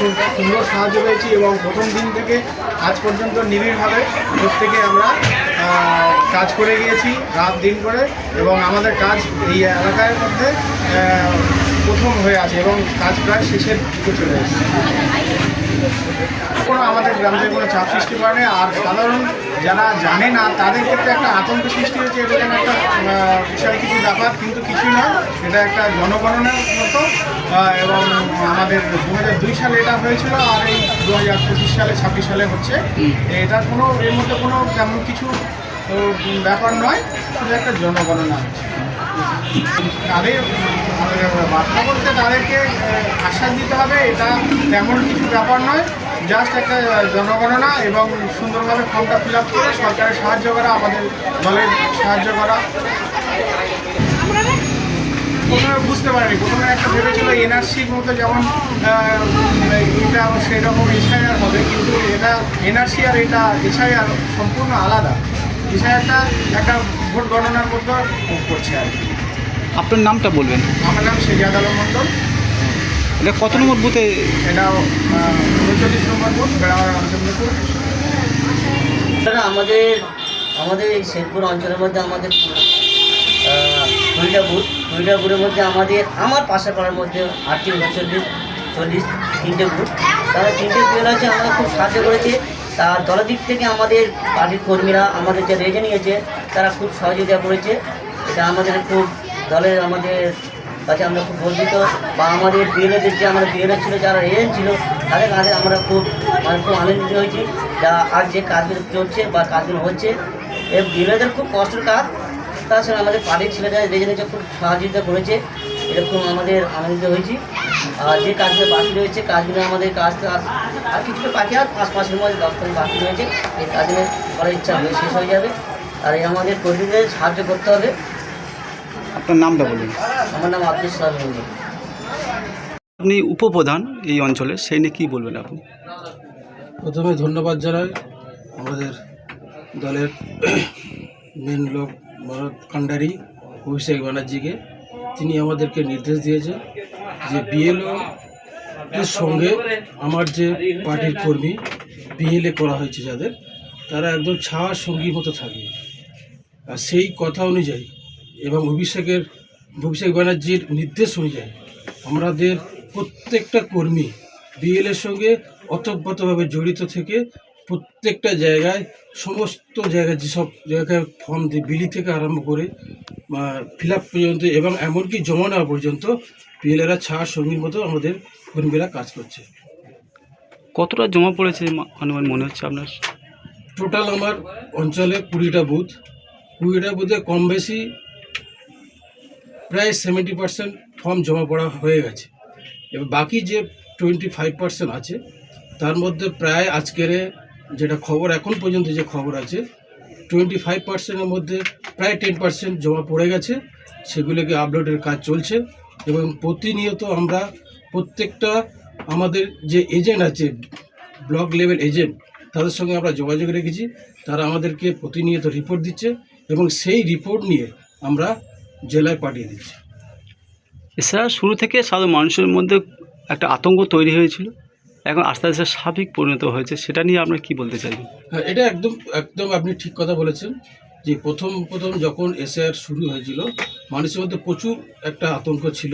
খুব সুন্দর সাহায্য পেয়েছি এবং প্রথম দিন থেকে আজ পর্যন্ত নিবিড়ভাবে প্রত্যেকে আমরা কাজ করে গিয়েছি রাত দিন করে এবং আমাদের কাজ এই এলাকার মধ্যে প্রথম হয়ে আছে এবং কাজ প্রায় শেষের দিকে চলে এসেছে। কোনো আমাদের গ্রাম কোনো চাপ সৃষ্টি করে আর সাধারণ যারা জানে না, তাদের ক্ষেত্রে একটা আতঙ্ক সৃষ্টি হয়েছে, এটা যেন একটা বিশাল কিছু ব্যাপার, কিন্তু কিছুই নয়, এটা একটা জনগণনার মতো এবং আমাদের দু দুই সালে এটা হয়েছিল, আর এই দু হাজার পঁচিশ সালে, ছাব্বিশ সালে হচ্ছে। এটা কোনো, এর মধ্যে কোনো তেমন কিছু ব্যাপার নয়, শুধু একটা জনগণনা তাদের বার্তা বলতে তাদেরকে আশ্বাস দিতে হবে, এটা তেমন কিছু ব্যাপার নয়। জাস্ট একটা জনগণনা এবং সুন্দরভাবে ফর্মটা ফিল আপ করে সরকারের সাহায্য করা, আমাদের দলের সাহায্য করা। প্রথমে বুঝতে পারিনি প্রথমে একটা ভেবেছিল এনআরসির মতো যেমন এটা সেই রকম এসআইআর হবে, কিন্তু এটা এনআরসি আর এটা এসআইআর সম্পূর্ণ আলাদা। এসআইআরটা একটা ভোট গণনার মতো করছে আর কি। আপনার নামটা বলবেন? আমার নাম শেজাদ আলম মন্ডল এটা কত নম্বর বুথে? এটা উনচল্লিশ নম্বর বুথ আমাদের আমাদের এই শেরপুর অঞ্চলের মধ্যে আমাদের কুড়িটা বুথের মধ্যে আমাদের আমার পাশে পাড়ার মধ্যে আটটি উনচল্লিশ চল্লিশ তিনটে বুথ। তারা তিনটে বুথ আছে আমরা খুব সাহায্য করেছে। তার দলের দিক থেকে আমাদের পার্টির কর্মীরা আমাদের যে রেজে নিয়েছে। তারা খুব সহযোগিতা করেছে। এটা আমাদের খুব দলের আমাদের কাছে আমরা খুব গর্বিত। বা আমাদের বিএলএদের যে আমাদের বিএলএ ছিল, যারা এজেন্ট ছিল, তাদের কাছে আমরা খুব মানে খুব আনন্দিত হয়েছি। যা আজ যে কাজগুলো চলছে বা কাজগুলো হচ্ছে এই বিএলএদের খুব কষ্টের কাজ। তাছাড়া আমাদের পার্টির ছেলেরা রেজেন্টে খুব সহযোগিতা করেছে। এরকম আমাদের আনন্দিত হয়েছি। আর যে কাজগুলো বাকি রয়েছে, কাজগুলো আমাদের কাজ আর কিছুটা বাকি আর পাঁচ মাসের মধ্যে দশ দিন বাকি রয়েছে। এই কাজগুলো করার ইচ্ছা শেষ হয়ে যাবে। আর এই আমাদের কর্মীদের সাহায্য করতে হবে। আপনার নামটা বলুন। আমার নাম আব্দুল সালাম আপনি উপপ্রধান এই অঞ্চলে সেই নিয়ে কী বলবেন আপনি? প্রথমে ধন্যবাদ জানাই আমাদের দলের মেন লোক ভরত কান্ডারি অভিষেক ব্যানার্জিকে। তিনি আমাদেরকে নির্দেশ দিয়েছেন যে বিএলও এর সঙ্গে আমার যে পার্টির কর্মী বিএলএ করা হয়েছে যাদের তারা একদম ছাওয়ার সঙ্গী মতো থাকবে আর সেই কথা অনুযায়ী এবং অভিষেকের অভিষেক ব্যানার্জির নির্দেশ অনুযায়ী আমাদের প্রত্যেকটা কর্মী বিএলের সঙ্গে অতপ্রতভাবে জড়িত থেকে প্রত্যেকটা জায়গায় সমস্ত জায়গায় যেসব জায়গায় ফর্ম দিয়ে বিলি থেকে আরম্ভ করে ফিল আপ পর্যন্ত এবং এমনকি জমা নেওয়া পর্যন্ত বিএলেরা ছাড় সঙ্গীর মতো আমাদের কর্মীরা কাজ করছে। কতটা জমা পড়েছে মা- আনুমান মনে হচ্ছে আপনার? টোটাল আমার অঞ্চলে কুড়িটা বুথ। কুড়িটা বুথে কম বেশি প্রায় সেভেন্টি পার্সেন্ট ফর্ম জমা পড়া হয়ে গেছে। এবার বাকি যে টোয়েন্টি ফাইভ পার্সেন্ট আছে, তার মধ্যে প্রায় আজকের যেটা খবর, এখন পর্যন্ত যে খবর আছে টোয়েন্টি ফাইভ পার্সেন্টের মধ্যে প্রায় টেন পার্সেন্ট জমা পড়ে গেছে। সেগুলোকে আপলোডের কাজ চলছে এবং প্রতিনিয়ত আমরা প্রত্যেকটা আমাদের যে এজেন্ট আছে ব্লক লেভেল এজেন্ট তাদের সঙ্গে আমরা যোগাযোগ রেখেছি। তারা আমাদেরকে প্রতিনিয়ত রিপোর্ট দিচ্ছে এবং সেই রিপোর্ট নিয়ে আমরা জেলায় পাঠিয়ে দিচ্ছি এছাড়া শুরু থেকে সাধারণ মানুষের মধ্যে একটা আতঙ্ক তৈরি হয়েছিল। এখন আস্তে আস্তে স্বাভাবিক পরিণত হয়েছে সেটা নিয়ে আপনার কি বলতে চাইবেন? হ্যাঁ এটা একদম একদম আপনি ঠিক কথা বলেছেন যে প্রথম প্রথম যখন এসআর শুরু হয়েছিল মানুষের মধ্যে প্রচুর একটা আতঙ্ক ছিল।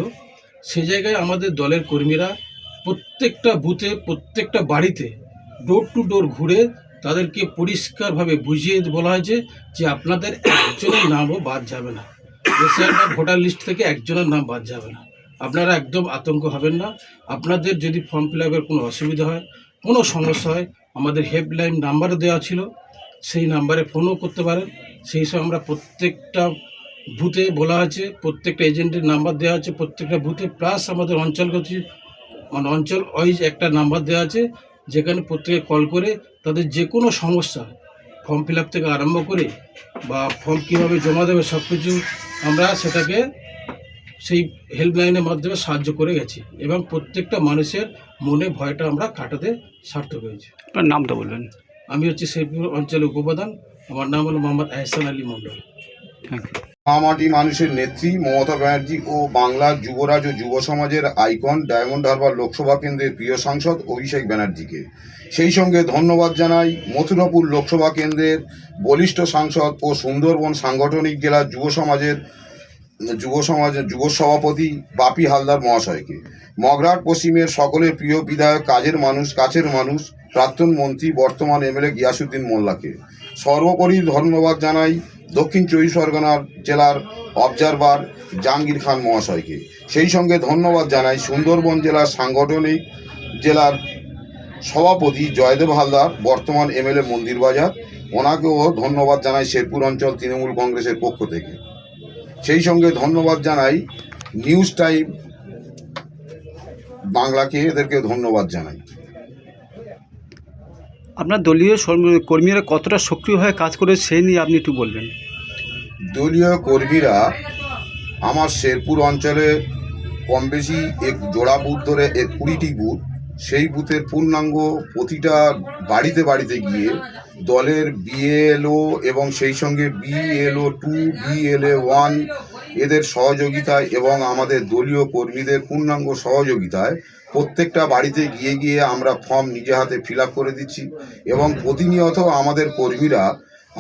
সে জায়গায় আমাদের দলের কর্মীরা প্রত্যেকটা বুথে প্রত্যেকটা বাড়িতে ডোর টু ডোর ঘুরে তাদেরকে পরিষ্কারভাবে বুঝিয়ে বলা হয়েছে যে আপনাদের একজনের নামও বাদ যাবে না। এসআর ভোটার লিস্ট থেকে একজনের নাম বাদ যাবে না। আপনারা একদম আতঙ্ক হবেন না। আপনাদের যদি ফর্ম ফিল আপের কোনো অসুবিধা হয়, কোনো সমস্যা হয়, আমাদের হেল্পলাইন নাম্বারও দেওয়া ছিল, সেই নাম্বারে ফোনও করতে পারেন। সেই সব আমরা প্রত্যেকটা বুথে বলা আছে, প্রত্যেকটা এজেন্টের নাম্বার দেওয়া আছে, প্রত্যেকটা বুথে প্লাস আমাদের অঞ্চলগত মানে অঞ্চল ওয়াইজ একটা নাম্বার দেওয়া আছে, যেখানে প্রত্যেকে কল করে তাদের যে কোনো সমস্যা ফর্ম ফিল আপ থেকে আরম্ভ করে বা ফর্ম কীভাবে জমা দেবে সব কিছু আমরা সেটাকে সেই হেল্পলাইনের মাধ্যমে সাহায্য করে গেছি এবং প্রত্যেকটা মানুষের মনে ভয়টা আমরা কাটাতে সার্থক হয়েছি। আপনার নামটা বলবেন। আমি হচ্ছে শেরপুর অঞ্চলের উপপ্রধান। আমার নাম হলো মোহাম্মদ আহসান আলী মন্ডল থ্যাংক ইউ মামাটি মানুষের নেত্রী, মমতা ব্যানার্জি ও বাংলার যুবরাজ ও যুব সমাজের আইকন ডায়মন্ড হারবার লোকসভা কেন্দ্রের প্রিয় সাংসদ অভিষেক ব্যানার্জিকে। সেই সঙ্গে ধন্যবাদ জানাই মথুরাপুর লোকসভা কেন্দ্রের বলিষ্ঠ সাংসদ ও সুন্দরবন সাংগঠনিক জেলার যুব সমাজের যুব সমাজের যুব সভাপতি বাপি হালদার মহাশয়কে। মগরাট পশ্চিমের সকলের প্রিয় বিধায়ক, কাজের মানুষ, কাছের মানুষ, প্রাক্তন মন্ত্রী, বর্তমান এমএলএ গিয়াসুদ্দিন মোল্লাকে। সর্বোপরি ধন্যবাদ জানাই দক্ষিণ চব্বিশ পরগনার জেলার অবজারভার জাহাঙ্গীর খান মহাশয়কে। সেই সঙ্গে ধন্যবাদ জানাই সুন্দরবন জেলার সাংগঠনিক জেলার সভাপতি জয়দেব হালদার, বর্তমান এমএলএ মন্দির বাজার ওনাকেও ধন্যবাদ জানাই শেরপুর অঞ্চল তৃণমূল কংগ্রেসের পক্ষ থেকে। সেই সঙ্গে ধন্যবাদ জানাই নিউজ টাইম বাংলাকে এদেরকে ধন্যবাদ জানাই। আপনার দলীয় কর্মীরা কতটা সক্রিয়ভাবে কাজ করে সেই নিয়ে আপনি একটু বলবেন। দলীয় কর্মীরা আমার শেরপুর অঞ্চলে কম বেশি এক জোড়া বুথ ধরে এক কুড়িটি বুথ সেই বুথের পূর্ণাঙ্গ প্রতিটা বাড়িতে বাড়িতে গিয়ে দলের বিএলও এবং সেই সঙ্গে বিএলও টু বিএলএ ওয়ান এদের সহযোগিতায় এবং আমাদের দলীয় কর্মীদের পূর্ণাঙ্গ সহযোগিতায় প্রত্যেকটা বাড়িতে গিয়ে গিয়ে আমরা ফর্ম নিজে হাতে ফিল করে দিচ্ছি এবং প্রতিনিয়ত আমাদের কর্মীরা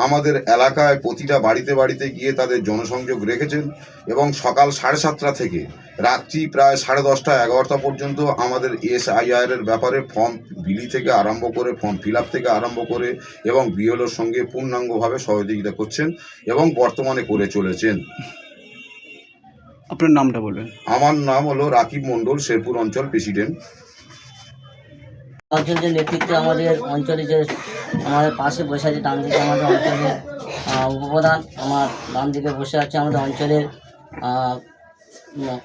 আমাদের এলাকায় প্রতিটা বাড়িতে বাড়িতে গিয়ে তাদের জনসংযোগ রেখেছেন এবং সকাল সাড়ে সাতটা থেকে রাত্রি প্রায় সাড়ে দশটা এগারোটা পর্যন্ত আমাদের এসআইআর এর ব্যাপারে ফর্ম বিলি থেকে আরম্ভ করে ফর্ম ফিল আপ থেকে আরম্ভ করে এবং বিএলওর সঙ্গে পূর্ণাঙ্গভাবে সহযোগিতা করছেন এবং বর্তমানে করে চলেছেন। আপনার নামটা বলবেন। আমার নাম হলো রাকিব মণ্ডল শেরপুর অঞ্চল প্রেসিডেন্ট। অঞ্চল যে নেতৃত্বে আমাদের অঞ্চলে যে আমাদের পাশে বসে আছে ডান দিকে আমাদের অঞ্চলের উপপ্রধান, আমার ডান দিকে বসে আছে আমাদের অঞ্চলের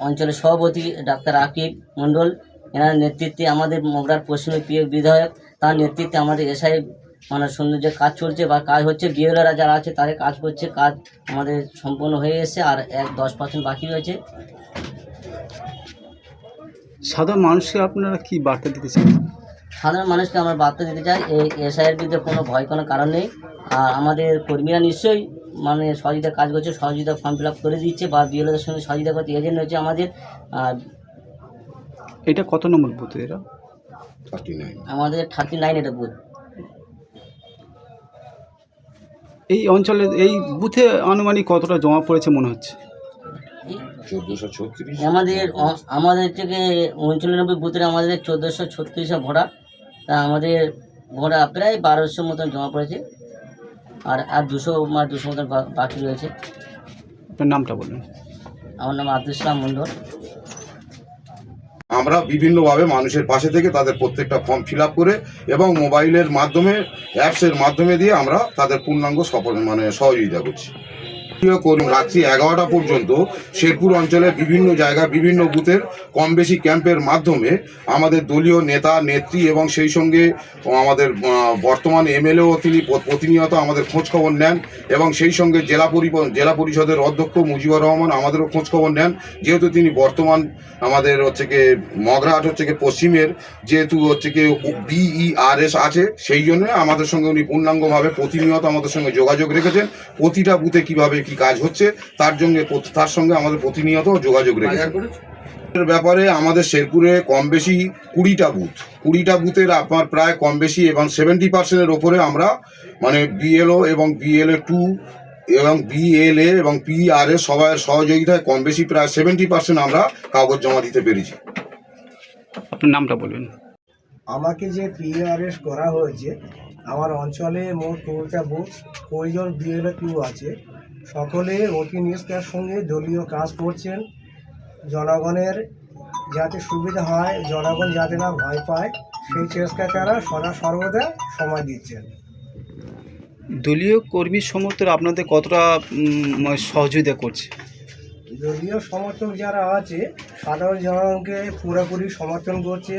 অঞ্চলের সভাপতি ডাক্তার আকিব মণ্ডল। এনার নেতৃত্বে আমাদের মগরার পশ্চিমের প্রিয় বিধায়ক, তার নেতৃত্বে আমাদের এসআই মানে সুন্দর যে কাজ চলছে বা কাজ হচ্ছে। বিএলআরা যারা আছে তাদের কাজ করছে, কাজ আমাদের সম্পূর্ণ হয়ে এসেছে আর এক দশ পার্সেন্ট বাকি রয়েছে। সাধারণ মানুষকে আপনারা কি বার্তা দিতে চান? সাধারণ মানুষকে আমরা বার্তা দিতে চাই এই এসআইয়ের বিরুদ্ধে কোনো ভয় কোনো কারণ নেই। আর আমাদের কর্মীরা নিশ্চয়ই মানে সহযোগিতা কাজ করছে সহযোগিতা ফর্ম ফিল আপ করে দিচ্ছে বা বিএলওদের সঙ্গে সহযোগিতা করতে এজেন্ট হচ্ছে আমাদের। আর এটা কত নম্বর বুথ নাইন। আমাদের থার্টি নাইন এটা বুথ। এই অঞ্চলে এই বুথে আনুমানিক কতটা জমা পড়েছে মনে হচ্ছে? আমাদের আমাদের থেকে উনচল্লিনব্বই বুথের আমাদের চোদ্দোশো ছত্রিশে তা আমাদের ভোটা প্রায় বারোশো মতন জমা পড়েছে। আর আর দুশো বা দুশো মতন বা- বাকি রয়েছে। আপনার নামটা বলুন। আমার নাম আব্দুল ইসলাম মণ্ডল। আমরা বিভিন্নভাবে মানুষের পাশে থেকে তাদের প্রত্যেকটা ফর্ম ফিল আপ করে এবং মোবাইলের মাধ্যমে অ্যাপসের মাধ্যমে দিয়ে আমরা তাদের পূর্ণাঙ্গ সফল মানে সহযোগিতা করছি। করুন রাত্রি এগারোটা পর্যন্ত শেরপুর অঞ্চলের বিভিন্ন জায়গা বিভিন্ন বুথের কম বেশি ক্যাম্পের মাধ্যমে আমাদের দলীয় নেতা, নেত্রী এবং সেই সঙ্গে আমাদের বর্তমান এমএলএও তিনি প্রতিনিয়ত আমাদের খোঁজ খবর নেন এবং সেই সঙ্গে জেলা জেলা পরিষদের অধ্যক্ষ মুজিবুর রহমান আমাদেরও খোঁজ খবর নেন। যেহেতু তিনি বর্তমান আমাদের হচ্ছে কি মগরাহাট হচ্ছে কি পশ্চিমের, যেহেতু হচ্ছে কি বিইআরএস আছে, সেই জন্য আমাদের সঙ্গে উনি পূর্ণাঙ্গভাবে প্রতিনিয়ত আমাদের সঙ্গে যোগাযোগ রেখেছেন। প্রতিটা বুথে কীভাবে কি কাজ হচ্ছে তার জন্য তার সঙ্গে আমাদের প্রতিনিয়ত যোগাযোগ রেখেছেন এর ব্যাপারে আমাদের শেরপুরে কম বেশি কুড়িটা বুথ কুড়িটা বুথের আপনার প্রায় কম বেশি এবং সেভেন্টি পার্সেন্টের ওপরে আমরা মানে বিএলও এবং বিএলএ টু এবং বিএলএ এবং পিআরএ সবাইয়ের সহযোগিতায় কম বেশি প্রায় সেভেন্টি পার্সেন্ট আমরা কাগজ জমা দিতে পেরেছি। আপনার নামটা বলবেন। আমাকে যে পিআরএস করা হয়েছে আমার অঞ্চলে মোট কুড়িটা বুথ কুড়িজন বিএলএ কিউ আছে। সকলে অতি নিষ্ঠার সঙ্গে দলীয় কাজ করছেন। জনগণের যাতে সুবিধা হয় জনগণ যাতে না ভয় পায় সেই চেষ্টা তারা সদা সর্বদা সময় দিচ্ছেন। দলীয় কর্মী সমর্থন আপনাদের কতটা উম, সহযোগিতা করছে? দলীয় সমর্থক যারা আছে সাধারণ জনগণকে পুরোপুরি সমর্থন করছে।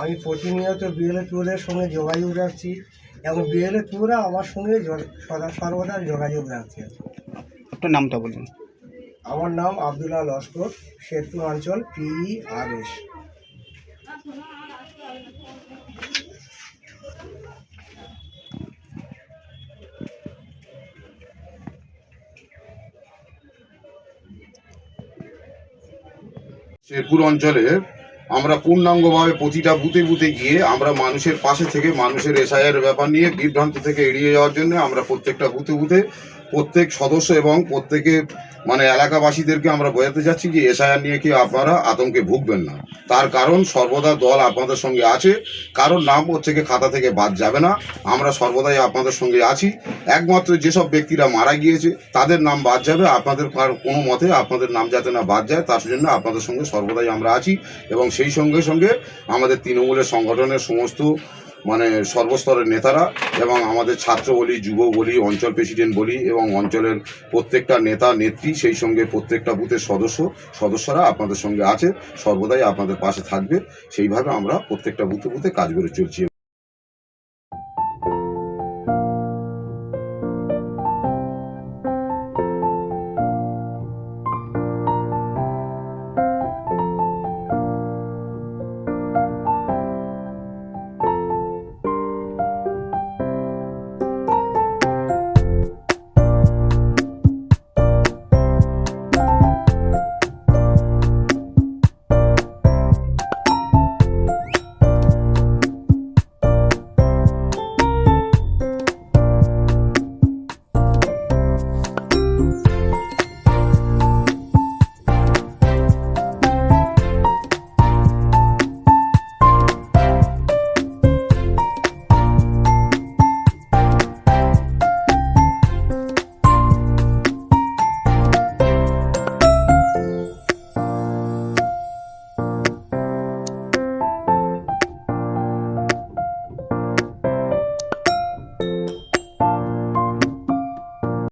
আমি প্রতিনিয়ত বিএলএ টুদের সঙ্গে যোগাযোগ রাখছি এবং বিএলএ টুরা আমার সঙ্গে সদা সর্বদা যোগাযোগ রাখছে। আপনার নামটা বলুন। আমার নাম আবদুল্লাহ লস্কর সেতু অঞ্চল পিই আর এস শেরপুর অঞ্চলে আমরা পূর্ণাঙ্গভাবে প্রতিটা বুথে বুথে গিয়ে আমরা মানুষের পাশে থেকে মানুষের এসআইয়ের ব্যাপার নিয়ে বিভ্রান্ত থেকে এড়িয়ে যাওয়ার জন্য আমরা প্রত্যেকটা বুথে বুথে প্রত্যেক সদস্য এবং প্রত্যেকে মানে এলাকাবাসীদেরকে আমরা বোঝাতে চাচ্ছি যে এসআইআর নিয়ে কি আপনারা আতঙ্কে ভুগবেন না। তার কারণ সর্বদা দল আপনাদের সঙ্গে আছে, কারোর নাম হচ্ছে কি খাতা থেকে বাদ যাবে না, আমরা সর্বদাই আপনাদের সঙ্গে আছি। একমাত্র যেসব ব্যক্তিরা মারা গিয়েছে, তাদের নাম বাদ যাবে, আপনাদের কোনো মতে আপনাদের নাম যাতে না বাদ যায়, তার জন্য আপনাদের সঙ্গে সর্বদাই আমরা আছি এবং সেই সঙ্গে সঙ্গে আমাদের তৃণমূলের সংগঠনের সমস্ত মানে সর্বস্তরের নেতারা এবং আমাদের ছাত্র বলি, যুব বলি, অঞ্চল প্রেসিডেন্ট বলি এবং অঞ্চলের প্রত্যেকটা নেতা, নেত্রী, সেই সঙ্গে প্রত্যেকটা বুথের সদস্য, সদস্যরা আপনাদের সঙ্গে আছে, সর্বদাই আপনাদের পাশে থাকবে। সেইভাবে আমরা প্রত্যেকটা বুথে বুথে কাজ করে চলছি।